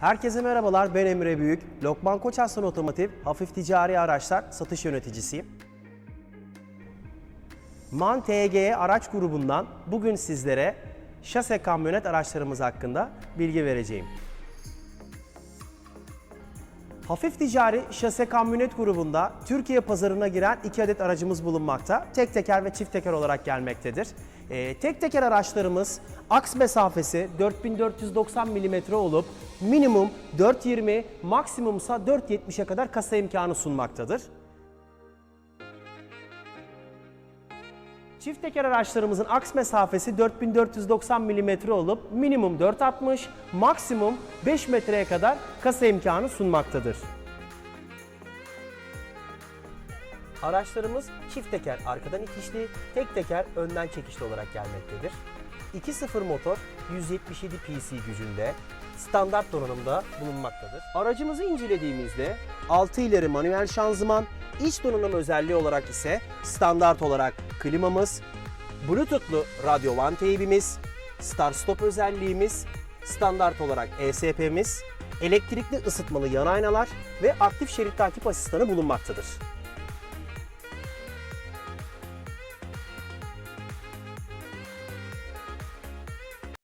Herkese merhabalar, ben Emre Büyük. Lokman Koçaslan Otomotiv, hafif ticari araçlar satış yöneticisiyim. MAN TGE araç grubundan bugün sizlere şase kamyonet araçlarımız hakkında bilgi vereceğim. Hafif ticari şase kamyonet grubunda Türkiye pazarına giren iki adet aracımız bulunmakta. Tek teker ve çift teker olarak gelmektedir. Ee, tek teker araçlarımız aks mesafesi 4490 mm olup minimum 4.20 maksimumsa 4.70'e kadar kasa imkanı sunmaktadır. Çift teker araçlarımızın aks mesafesi 4490 mm olup minimum 4.60, maksimum 5 metreye kadar kasa imkanı sunmaktadır. Araçlarımız çift teker arkadan itişli, tek teker önden çekişli olarak gelmektedir. 2.0 motor 177 PC gücünde standart donanımda bulunmaktadır. Aracımızı incelediğimizde 6 ileri manuel şanzıman, iç donanım özelliği olarak ise standart olarak klimamız, Bluetooth'lu radyo van teybimiz, start stop özelliğimiz, standart olarak ESP'miz, elektrikli ısıtmalı yan aynalar ve aktif şerit takip asistanı bulunmaktadır.